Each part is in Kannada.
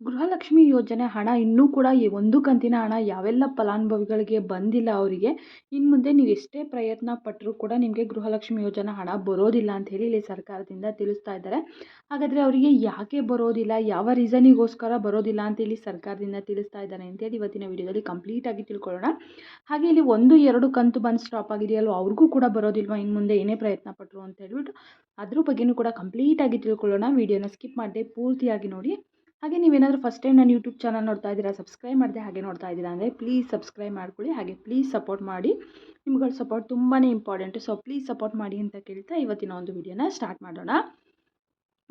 ಗೃಹಲಕ್ಷ್ಮಿ ಯೋಜನೆ ಹಣ ಇನ್ನೂ ಕೂಡ ಈ ಒಂದು ಕಂತಿನ ಹಣ ಯಾವೆಲ್ಲ ಫಲಾನುಭವಿಗಳಿಗೆ ಬಂದಿಲ್ಲ ಅವರಿಗೆ ಇನ್ನು ಮುಂದೆ ನೀವು ಎಷ್ಟೇ ಪ್ರಯತ್ನ ಪಟ್ಟರೂ ಕೂಡ ನಿಮಗೆ ಗೃಹಲಕ್ಷ್ಮಿ ಯೋಜನೆ ಹಣ ಬರೋದಿಲ್ಲ ಅಂತ ಹೇಳಿ ಇಲ್ಲಿ ಸರ್ಕಾರದಿಂದ ತಿಳಿಸ್ತಾ ಇದ್ದಾರೆ. ಹಾಗಾದರೆ ಅವರಿಗೆ ಯಾಕೆ ಬರೋದಿಲ್ಲ, ಯಾವ ರೀಸನಿಗೋಸ್ಕರ ಬರೋದಿಲ್ಲ ಅಂತ ಇಲ್ಲಿ ಸರ್ಕಾರದಿಂದ ತಿಳಿಸ್ತಾ ಇದ್ದಾರೆ ಅಂತೇಳಿ ಇವತ್ತಿನ ವಿಡಿಯೋದಲ್ಲಿ ಕಂಪ್ಲೀಟಾಗಿ ತಿಳ್ಕೊಳ್ಳೋಣ. ಹಾಗೆ ಇಲ್ಲಿ ಒಂದು, ಎರಡು ಕಂತು ಬಂದು ಸ್ಟಾಪ್ ಆಗಿದೆಯಲ್ವ, ಅವ್ರಿಗೂ ಕೂಡ ಬರೋದಿಲ್ವ ಇನ್ನು ಮುಂದೆ ಏನೇ ಪ್ರಯತ್ನ ಪಟ್ಟರು ಅಂತ ಹೇಳ್ಬಿಟ್ಟು ಅದ್ರ ಬಗ್ಗೆಯೂ ಕೂಡ ಕಂಪ್ಲೀಟಾಗಿ ತಿಳ್ಕೊಳ್ಳೋಣ. ವಿಡಿಯೋನ ಸ್ಕಿಪ್ ಮಾಡದೆ ಪೂರ್ತಿಯಾಗಿ ನೋಡಿ. ಹಾಗೆ ನೀವೇನಾದರೂ ಫಸ್ಟ್ ಟೈಮ್ ನಾನು ಯೂಟ್ಯೂಬ್ ಚಾನಲ್ ನೋಡ್ತಾ ಇದ್ದೀರಾ ಸಬ್ಸ್ಕ್ರೈಬ್ ಮಾಡಿದೆ ಹಾಗೆ ನೋಡ್ತಾ ಇದ್ದೀರಾ ಅಂದರೆ ಪ್ಲೀಸ್ ಸಬ್ಸ್ಕ್ರೈಬ್ ಮಾಡ್ಕೊಳ್ಳಿ, ಹಾಗೆ ಪ್ಲೀಸ್ ಸಪೋರ್ಟ್ ಮಾಡಿ. ನಿಮ್ಗಳ ಸಪೋರ್ಟ್ ತುಂಬಾ ಇಂಪಾರ್ಟೆಂಟು ಸೊ ಪ್ಲೀಸ್ ಸಪೋರ್ಟ್ ಮಾಡಿ ಅಂತ ಕೇಳ್ತಾ ಇವತ್ತಿನ ಒಂದು ವಿಡಿಯೋನ ಸ್ಟಾರ್ಟ್ ಮಾಡೋಣ.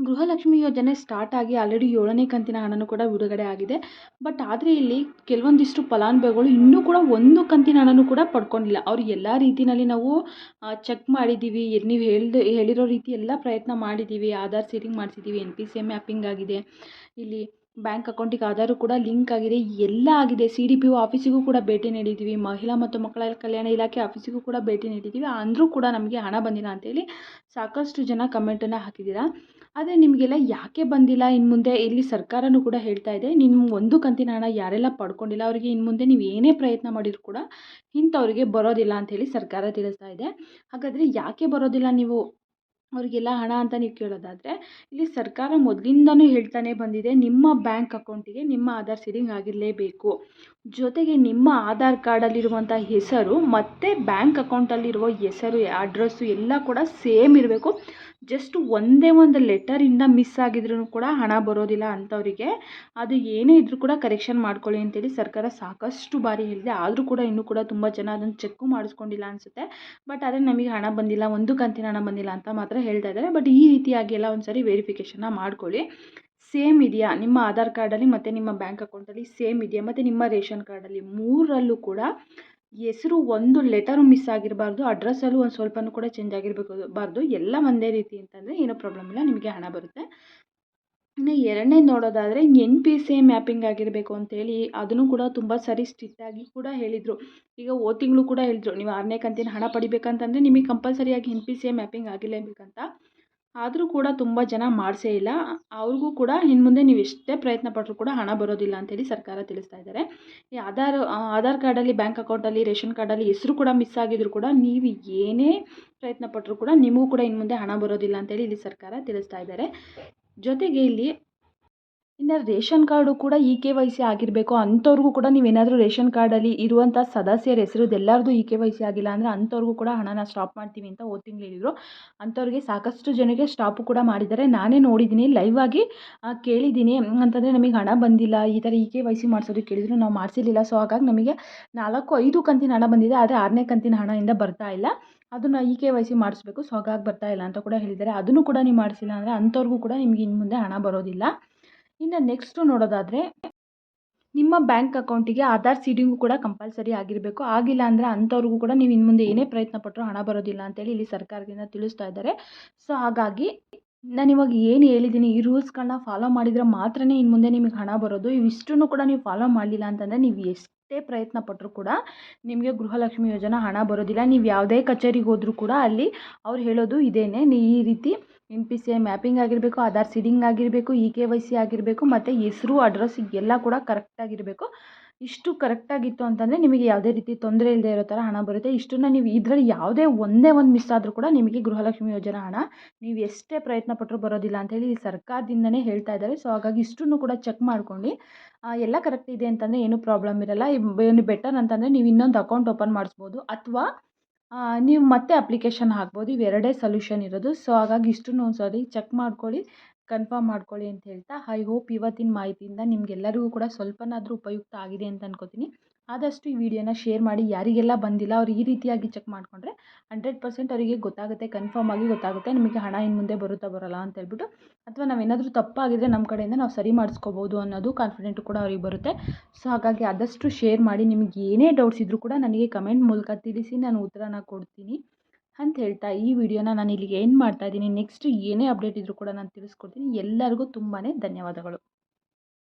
ಗೃಹಲಕ್ಷ್ಮಿ ಯೋಜನೆ ಸ್ಟಾರ್ಟ್ ಆಗಿ ಆಲ್ರೆಡಿ ಏಳನೇ ಕಂತಿನ ಹಣನೂ ಕೂಡ ಬಿಡುಗಡೆ ಆಗಿದೆ. ಬಟ್ ಆದರೆ ಇಲ್ಲಿ ಕೆಲವೊಂದಿಷ್ಟು ಫಲಾನುಭವಿಗಳು ಇನ್ನೂ ಕೂಡ ಒಂದು ಕಂತಿನ ಹಣನೂ ಕೂಡ ಪಡ್ಕೊಂಡಿಲ್ಲ. ಅವ್ರು ಎಲ್ಲ ರೀತಿಯಲ್ಲಿ ನಾವು ಚೆಕ್ ಮಾಡಿದ್ದೀವಿ ನೀವು ಹೇಳ್ದೆ, ಹೇಳಿರೋ ರೀತಿ ಎಲ್ಲ ಪ್ರಯತ್ನ ಮಾಡಿದ್ದೀವಿ Aadhaar seeding ಮಾಡಿಸಿದ್ದೀವಿ N P C M mapping ಆಗಿದೆ. ಇಲ್ಲಿ ಬ್ಯಾಂಕ್ ಅಕೌಂಟಿಗೆ ಆಧಾರು ಕೂಡ ಲಿಂಕ್ ಆಗಿದೆ. ಎಲ್ಲ ಆಗಿದೆ. ಸಿ ಡಿ ಪಿ ಒ ಆಫೀಸಿಗೂ ಕೂಡ ಭೇಟಿ ನೀಡಿದ್ದೀವಿ ಮಹಿಳಾ ಮತ್ತು ಮಕ್ಕಳ ಕಲ್ಯಾಣ ಇಲಾಖೆ ಆಫೀಸಿಗೂ ಕೂಡ ಭೇಟಿ ನೀಡಿದ್ದೀವಿ ಅಂದರೂ ಕೂಡ ನಮಗೆ ಹಣ ಬಂದಿಲ್ಲ ಅಂತೇಳಿ ಸಾಕಷ್ಟು ಜನ ಕಮೆಂಟನ್ನು ಹಾಕಿದ್ದೀರಾ? ಆದರೆ ನಿಮಗೆಲ್ಲ ಯಾಕೆ ಬಂದಿಲ್ಲ? ಇನ್ನು ಮುಂದೆ ಇಲ್ಲಿ ಸರ್ಕಾರನೂ ಕೂಡ ಹೇಳ್ತಾ ಇದೆ. ನಿಮ್ಮ ಒಂದು ಕಂತಿನ ಹಣ ಯಾರೆಲ್ಲ ಪಡ್ಕೊಂಡಿಲ್ಲ, ಅವರಿಗೆ ಇನ್ನು ಮುಂದೆ ನೀವು ಏನೇ ಪ್ರಯತ್ನ ಮಾಡಿದ್ರು ಕೂಡ ಇಂಥವ್ರಿಗೆ ಬರೋದಿಲ್ಲ ಅಂಥೇಳಿ ಸರ್ಕಾರ ತಿಳಿಸ್ತಾ ಇದೆ. ಹಾಗಾದರೆ ಯಾಕೆ ಬರೋದಿಲ್ಲ ನೀವು? ಅವರಿಗೆಲ್ಲ ಹಣ ಅಂತ ನೀವು ಕೇಳೋದಾದರೆ, ಇಲ್ಲಿ ಸರ್ಕಾರ ಮೊದಲಿಂದನೂ ಹೇಳ್ತಾನೆ ಬಂದಿದೆ, ನಿಮ್ಮ ಬ್ಯಾಂಕ್ ಅಕೌಂಟಿಗೆ ನಿಮ್ಮ ಆಧಾರ್ ಸೀಡಿಂಗ್ ಆಗಿರಲೇಬೇಕು. ಜೊತೆಗೆ ನಿಮ್ಮ ಆಧಾರ್ ಕಾರ್ಡಲ್ಲಿರುವಂಥ ಹೆಸರು ಮತ್ತು ಬ್ಯಾಂಕ್ ಅಕೌಂಟಲ್ಲಿರುವ ಹೆಸರು, ಅಡ್ರಸ್ಸು ಎಲ್ಲ ಕೂಡ ಸೇಮ್ ಇರಬೇಕು. ಜಸ್ಟ್ ಒಂದೇ ಒಂದು ಲೆಟರಿಂದ ಮಿಸ್ ಆಗಿದ್ರೂ ಕೂಡ ಹಣ ಬರೋದಿಲ್ಲ ಅಂಥವರಿಗೆ ಅದು ಏನೇ ಇದ್ದರೂ ಕೂಡ ಕರೆಕ್ಷನ್ ಮಾಡ್ಕೊಳ್ಳಿ ಅಂತೇಳಿ ಸರ್ಕಾರ ಸಾಕಷ್ಟು ಬಾರಿ ಹೇಳಿದೆ. ಆದರೂ ಕೂಡ ಇನ್ನೂ ಕೂಡ ತುಂಬ ಜನ ಅದನ್ನು ಚೆಕ್ಕು ಮಾಡಿಸ್ಕೊಂಡಿಲ್ಲ ಅನಿಸುತ್ತೆ. ಬಟ್ ಆದರೆ ನಮಗೆ ಹಣ ಬಂದಿಲ್ಲ, ಒಂದು ಕಂತಿನ ಹಣ ಬಂದಿಲ್ಲ ಅಂತ ಮಾತ್ರ ಹೇಳ್ತಾ ಇದ್ದಾರೆ. ಬಟ್ ಈ ರೀತಿಯಾಗಿ ಎಲ್ಲ ಒಂದು ವೆರಿಫಿಕೇಶನ್ ವೆರಿಫಿಕೇಷನ್ನ ಮಾಡ್ಕೊಳ್ಳಿ. ಸೇಮ್ ಇದೆಯಾ ನಿಮ್ಮ ಆಧಾರ್ ಕಾರ್ಡಲ್ಲಿ ಮತ್ತು ನಿಮ್ಮ ಬ್ಯಾಂಕ್ ಅಕೌಂಟಲ್ಲಿ ಸೇಮ್ ಇದೆಯಾ ಮತ್ತು ನಿಮ್ಮ ರೇಷನ್ ಕಾರ್ಡಲ್ಲಿ ಮೂರರಲ್ಲೂ ಕೂಡ ಹೆಸರು ಒಂದು ಲೆಟರು ಮಿಸ್ ಆಗಿರಬಾರ್ದು ಅಡ್ರೆಸ್ಸಲ್ಲೂ ಒಂದು ಸ್ವಲ್ಪನೂ ಕೂಡ ಚೇಂಜ್ ಆಗಿರಬೇಕು ಬಾರ್ದು ಎಲ್ಲ ಒಂದೇ ರೀತಿ ಅಂತಂದರೆ ಏನೂ ಪ್ರಾಬ್ಲಮ್ ಇಲ್ಲ, ನಿಮಗೆ ಹಣ ಬರುತ್ತೆ. ಇನ್ನು ಎರಡನೇ ನೋಡೋದಾದರೆ ಎನ್ ಪಿ ಸಿ ಮ್ಯಾಪಿಂಗ್ ಆಗಿರಬೇಕು ಅಂತೇಳಿ, ಅದನ್ನು ಕೂಡ ತುಂಬ ಸರಿ ಸ್ಟ್ರಿಕ್ಟಾಗಿ ಕೂಡ ಹೇಳಿದರು. ಈಗ ಓ ತಿಂಗಳು ಕೂಡ ಹೇಳಿದ್ರು, ನೀವು ಆರನೇ ಕಂತಿನ ಹಣ ಪಡಿಬೇಕಂತಂದರೆ ನಿಮಗೆ ಕಂಪಲ್ಸರಿಯಾಗಿ ಎನ್ ಪಿ ಸಿ ಮ್ಯಾಪಿಂಗ್ ಆಗಿರಲೇಬೇಕಂತ. ಆದರೂ ಕೂಡ ತುಂಬ ಜನ ಮಾಡಿಸೇ ಇಲ್ಲ. ಅವ್ರಿಗೂ ಕೂಡ ಇನ್ನು ಮುಂದೆ ನೀವು ಎಷ್ಟೇ ಪ್ರಯತ್ನ ಪಟ್ಟರೂ ಕೂಡ ಹಣ ಬರೋದಿಲ್ಲ ಅಂತೇಳಿ ಸರ್ಕಾರ ತಿಳಿಸ್ತಾ ಇದ್ದಾರೆ. ಈ ಆಧಾರ್ ಆಧಾರ್ ಕಾರ್ಡಲ್ಲಿ ಬ್ಯಾಂಕ್ ಅಕೌಂಟಲ್ಲಿ, ರೇಷನ್ ಕಾರ್ಡಲ್ಲಿ ಹೆಸರು ಕೂಡ ಮಿಸ್ ಆಗಿದ್ರು ಕೂಡ ನೀವು ಏನೇ ಪ್ರಯತ್ನ ಪಟ್ಟರೂ ಕೂಡ ನಿಮಗೂ ಕೂಡ ಇನ್ನು ಮುಂದೆ ಹಣ ಬರೋದಿಲ್ಲ ಅಂತೇಳಿ ಇಲ್ಲಿ ಸರ್ಕಾರ ತಿಳಿಸ್ತಾ ಇದ್ದಾರೆ. ಜೊತೆಗೆ ಇಲ್ಲಿ ಇನ್ನು ರೇಷನ್ ಕಾರ್ಡು ಕೂಡ ಇ ಕೆ ವೈ ಸಿ ಆಗಿರಬೇಕು. ಅಂಥವ್ರಿಗೂ ಕೂಡ ನೀವೇನಾದರೂ ರೇಷನ್ ಕಾರ್ಡಲ್ಲಿ ಇರುವಂಥ ಸದಸ್ಯರ ಹೆಸರು ಎಲ್ಲರದು ಇ ಕೆ ವೈ ಸಿ ಆಗಿಲ್ಲ ಅಂದರೆ ಅಂಥವ್ರಿಗೂ ಕೂಡ ಹಣನ ಸ್ಟಾಪ್ ಮಾಡ್ತೀವಿ ಅಂತ ಹೋದ ತಿಂಗಳು ಹೇಳಿದರು. ಅಂಥವ್ರಿಗೆ ಸಾಕಷ್ಟು ಜನಕ್ಕೆ ಸ್ಟಾಪು ಕೂಡ ಮಾಡಿದ್ದಾರೆ. ನಾನೇ ನೋಡಿದ್ದೀನಿ, ಲೈವ್ ಆಗಿ ಕೇಳಿದ್ದೀನಿ. ಅಂತಂದರೆ ನಮಗೆ ಹಣ ಬಂದಿಲ್ಲ, ಈ ಥರ ಇ ಕೆ ವೈ ಸಿ ಮಾಡಿಸೋದು ಕೇಳಿದ್ರು. ನಾವು ಮಾಡಿಸಿರ್ಲಿಲ್ಲ. ಸೊ ಹಾಗಾಗಿ ನಮಗೆ ನಾಲ್ಕು, ಐದು ಕಂತಿನ ಹಣ ಬಂದಿದೆ. ಆದರೆ ಆರನೇ ಕಂತಿನ ಹಣದಿಂದ ಬರ್ತಾ ಇಲ್ಲ. ಅದನ್ನು ಇ ಕೆ ವೈ ಸಿ ಮಾಡಿಸ್ಬೇಕು. ಸೊ ಹಾಗಾಗಿ ಬರ್ತಾ ಇಲ್ಲ ಅಂತ ಕೂಡ ಹೇಳಿದ್ದಾರೆ. ಅದನ್ನು ಕೂಡ ನೀವು ಮಾಡಿಸಿಲ್ಲ ಅಂದರೆ ಅಂಥವ್ರಿಗೂ ಕೂಡ ನಿಮಗೆ ಇನ್ನು ಮುಂದೆ ಹಣ ಬರೋದಿಲ್ಲ. ಇನ್ನು ನೆಕ್ಸ್ಟು ನೋಡೋದಾದರೆ, ನಿಮ್ಮ ಬ್ಯಾಂಕ್ ಅಕೌಂಟಿಗೆ ಆಧಾರ್ ಸೀಡಿಂಗು ಕೂಡ ಕಂಪಲ್ಸರಿ ಆಗಿರಬೇಕು. ಆಗಿಲ್ಲ ಅಂದರೆ ಅಂಥವ್ರಿಗೂ ಕೂಡ ನೀವು ಇನ್ನು ಮುಂದೆ ಏನೇ ಪ್ರಯತ್ನ ಪಟ್ಟರು ಹಣ ಬರೋದಿಲ್ಲ ಅಂತೇಳಿ ಇಲ್ಲಿ ಸರ್ಕಾರದಿಂದ ತಿಳಿಸ್ತಾ ಇದ್ದಾರೆ. ಸೊ ಹಾಗಾಗಿ ನಾನು ಇವಾಗ ಏನು ಹೇಳಿದ್ದೀನಿ ಈ ರೂಲ್ಸ್ಗಳನ್ನ ಫಾಲೋ ಮಾಡಿದರೆ ಮಾತ್ರನೇ ಇನ್ನು ಮುಂದೆ ನಿಮಗೆ ಹಣ ಬರೋದು. ಇವಿಷ್ಟನ್ನು ಕೂಡ ನೀವು ಫಾಲೋ ಮಾಡಲಿಲ್ಲ ಅಂತಂದರೆ ನೀವು ಎಷ್ಟೇ ಪ್ರಯತ್ನ ಪಟ್ಟರು ಕೂಡ ನಿಮಗೆ ಗೃಹಲಕ್ಷ್ಮಿ ಯೋಜನೆ ಹಣ ಬರೋದಿಲ್ಲ. ನೀವು ಯಾವುದೇ ಕಚೇರಿಗೆ ಹೋದರೂ ಕೂಡ ಅಲ್ಲಿ ಅವ್ರು ಹೇಳೋದು ಇದೇನೆ. ನೀ ಈ ರೀತಿ N P C I mapping ಆಗಿರಬೇಕು ಆಧಾರ್ ಸೀಡಿಂಗ್ ಆಗಿರಬೇಕು ಇ ಕೆ ವೈ ಸಿ ಆಗಿರಬೇಕು, ಮತ್ತು ಹೆಸರು ಅಡ್ರೆಸ್ ಎಲ್ಲ ಕೂಡ ಕರೆಕ್ಟಾಗಿರಬೇಕು ಇಷ್ಟು ಕರೆಕ್ಟಾಗಿತ್ತು ಅಂತಂದರೆ ನಿಮಗೆ ಯಾವುದೇ ರೀತಿ ತೊಂದರೆ ಇಲ್ಲದೆ ಇರೋ ಥರ ಹಣ ಬರುತ್ತೆ. ಇಷ್ಟನ್ನು ನೀವು ಇದರಲ್ಲಿ ಯಾವುದೇ ಒಂದೇ ಒಂದು ಮಿಸ್ ಆದರೂ ಕೂಡ ನಿಮಗೆ ಗೃಹಲಕ್ಷ್ಮಿ ಯೋಜನಾ ಹಣ ನೀವು ಎಷ್ಟೇ ಪ್ರಯತ್ನ ಪಟ್ಟರೂ ಬರೋದಿಲ್ಲ ಅಂತೇಳಿ ಸರ್ಕಾರದಿಂದನೇ ಹೇಳ್ತಾ ಇದ್ದಾರೆ. ಸೊ ಹಾಗಾಗಿ ಇಷ್ಟನ್ನು ಕೂಡ ಚೆಕ್ ಮಾಡ್ಕೊಂಡು ಎಲ್ಲ ಕರೆಕ್ಟ್ ಇದೆ ಅಂತಂದರೆ ಏನೂ ಪ್ರಾಬ್ಲಮ್ ಇರೋಲ್ಲ. ಏನು ಬೆಟರ್ ಅಂತಂದರೆ ನೀವು ಇನ್ನೊಂದು ಅಕೌಂಟ್ ಓಪನ್ ಮಾಡಿಸ್ಬೋದು ಅಥವಾ ನೀವು ಮತ್ತೆ ಅಪ್ಲಿಕೇಶನ್ ಹಾಕ್ಬೋದು. ಇವೆರಡೇ ಸೊಲ್ಯೂಷನ್ ಇರೋದು. ಸೊ ಹಾಗಾಗಿ ಇಷ್ಟನ್ನು ಒಂದು ಸಾರಿ ಚೆಕ್ ಮಾಡ್ಕೊಳ್ಳಿ. ಕನ್ಫರ್ಮ್ ಮಾಡ್ಕೊಳ್ಳಿ ಅಂತ ಹೇಳ್ತಾ ಐ ಹೋಪ್ ಇವತ್ತಿನ ಮಾಹಿತಿಯಿಂದ ನಿಮಗೆಲ್ಲರಿಗೂ ಕೂಡ ಸ್ವಲ್ಪನಾದರೂ ಉಪಯುಕ್ತ ಆಗಿದೆ ಅಂತ ಅನ್ಕೋತೀನಿ. ಆದಷ್ಟು ಈ ವಿಡಿಯೋನ ಶೇರ್ ಮಾಡಿ, ಯಾರಿಗೆಲ್ಲ ಬಂದಿಲ್ಲ, ಅವ್ರು ಈ ರೀತಿಯಾಗಿ ಚೆಕ್ ಮಾಡಿಕೊಂಡ್ರೆ ಹಂಡ್ರೆಡ್ ಪರ್ಸೆಂಟ್ ಅವರಿಗೆ ಗೊತ್ತಾಗುತ್ತೆ ಕನ್ಫರ್ಮ್ ಆಗಿ ಗೊತ್ತಾಗುತ್ತೆ, ನಿಮಗೆ ಹಣ ಇನ್ನು ಮುಂದೆ ಬರುತ್ತಾ ಬರೋಲ್ಲ ಅಂತ ಹೇಳ್ಬಿಟ್ಟು. ಅಥವಾ ನಾವೇನಾದರೂ ತಪ್ಪಾಗಿದ್ದರೆ ನಮ್ಮ ಕಡೆಯಿಂದ ನಾವು ಸರಿ ಮಾಡಿಸ್ಕೋಬೋದು ಅನ್ನೋದು ಕಾನ್ಫಿಡೆಂಟ್ ಕೂಡ ಅವ್ರಿಗೆ ಬರುತ್ತೆ. ಸೊ ಹಾಗಾಗಿ ಆದಷ್ಟು ಶೇರ್ ಮಾಡಿ, ನಿಮಗೆ ಏನೇ ಡೌಟ್ಸ್ ಇದ್ದರೂ ಕೂಡ ನನಗೆ ಕಮೆಂಟ್ ಮೂಲಕ ತಿಳಿಸಿ, ನಾನು ಉತ್ತರನ ಕೊಡ್ತೀನಿ. ಅಂತ ಹೇಳ್ತಾ ಈ ವಿಡಿಯೋನ ನಾನು ಇಲ್ಲಿಗೆ ಏನು ಮಾಡ್ತಾ ಇದ್ದೀನಿ. ನೆಕ್ಸ್ಟ್ ಏನೇ ಅಪ್ಡೇಟ್ ಇದ್ದರೂ ಕೂಡ ನಾನು ತಿಳಿಸ್ಕೊಡ್ತೀನಿ. ಎಲ್ಲರಿಗೂ ತುಂಬಾ ಧನ್ಯವಾದಗಳು.